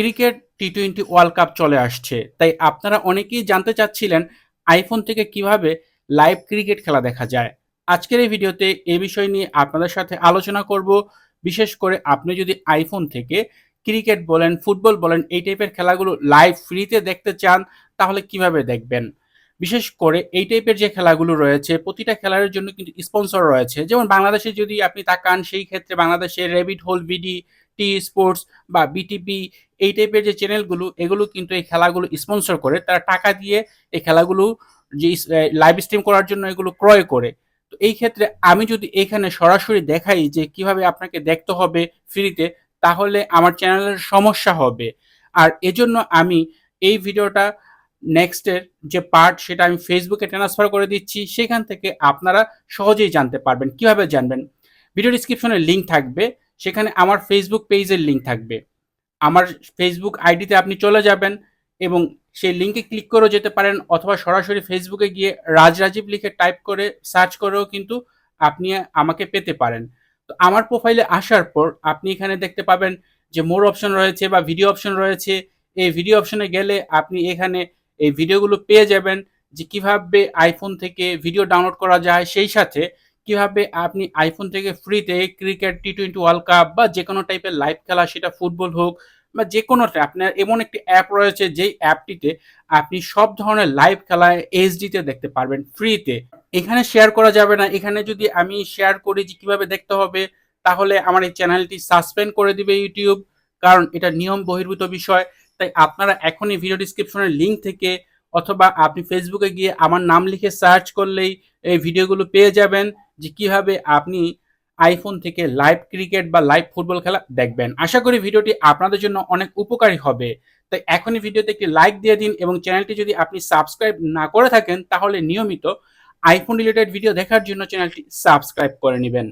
Cricket T twenty world cup চলে আসছে। তাই আপনারা অনেকেই জানতে চাচ্ছিলেন আইফোন থেকে কীভাবে লাইভ ক্রিকেট খেলা দেখা যায়। আজকের এই ভিডিওতে এ বিষয় নিয়ে আপনাদের সাথে আলোচনা করব। বিশেষ করে আপনি যদি আইফোন থেকে ক্রিকেট বলেন, ফুটবল বলেন, এই টাইপের খেলাগুলো লাইভ ফ্রিতে দেখতে চান, তাহলে কীভাবে দেখবেন? বিশেষ করে এই টাইপের যে খেলাগুলো রয়েছে, প্রতিটা খেলার জন্য কিন্তু স্পন্সর রয়েছে। যেমন বাংলাদেশে যদি আপনি তাকান, সেই ক্ষেত্রে বাংলাদেশে rabbit hole BD T sports বা বিটিপি এই টাইপের যে চ্যানেলগুলো এগুলো কিন্তু এই খেলাগুলো স্পন্সর করে। তারা টাকা দিয়ে এই খেলাগুলো যে লাইভ স্ট্রিম করার জন্য এগুলো ক্রয় করে। তো এই ক্ষেত্রে আমি যদি এখানে সরাসরি দেখাই যে কীভাবে আপনাকে দেখতে হবে ফ্রিতে তাহলে আমার চ্যানেলের সমস্যা হবে। আর এজন্য আমি এই ভিডিওটা নেক্সটের যে পার্ট সেটা আমি ফেসবুকে ট্রান্সফার করে দিচ্ছি, সেখান থেকে আপনারা সহজেই জানতে পারবেন। কীভাবে জানবেন? ভিডিও ডিসক্রিপশনে লিঙ্ক থাকবে, সেখানে আমার ফেসবুক পেজের লিঙ্ক থাকবে। আমার ফেসবুক আইডিতে আপনি চলে যাবেন এবং সেই লিঙ্কে ক্লিক করেও যেতে পারেন, অথবা সরাসরি ফেসবুকে গিয়ে রাজ রাজীব লিখে টাইপ করে সার্চ করেও কিন্তু আপনি আমাকে পেতে পারেন। তো আমার প্রোফাইলে আসার পর আপনি এখানে দেখতে পাবেন যে মোর অপশন রয়েছে বা ভিডিও অপশন রয়েছে। এই ভিডিও অপশনে গেলে আপনি এখানে এই ভিডিওগুলো পেয়ে যাবেন যে কীভাবে আইফোন থেকে ভিডিও ডাউনলোড করা যায়, সেই সাথে কীভাবে আপনি আইফোন থেকে ফ্রিতে cricket T twenty world cup বা যে কোনো টাইপের লাইভ খেলা, সেটা ফুটবল হোক বা যে কোনোটা আপনার এমন একটি অ্যাপ রয়েছে যেই অ্যাপটিতে আপনি সব ধরনের লাইভ খেলা এইচডিতে দেখতে পারবেন ফ্রিতে এখানে শেয়ার করা যাবে না। এখানে যদি আমি শেয়ার করি যে কীভাবে দেখতে হবে, তাহলে আমার এই চ্যানেলটি সাসপেন্ড করে দিবে ইউটিউব কারণ এটা নিয়ম বহির্ভূত বিষয়। তাই আপনারা এখনই ভিডিও ডিসক্রিপশনের লিঙ্ক থেকে অথবা আপনি ফেসবুকে গিয়ে আমার নাম লিখে সার্চ করলেই এই ভিডিওগুলো পেয়ে যাবেন যে কীভাবে আপনি আইফোন থেকে লাইভ ক্রিকেট বা লাইভ ফুটবল খেলা দেখবেন। আশা করি ভিডিওটি আপনাদের জন্য অনেক উপকারী হবে। তাই এখনই ভিডিওতে একটি লাইক দিয়ে দিন এবং চ্যানেলটি যদি আপনি সাবস্ক্রাইব না করে থাকেন তাহলে নিয়মিত আইফোন রিলেটেড ভিডিও দেখার জন্য চ্যানেলটি সাবস্ক্রাইব করে নেবেন।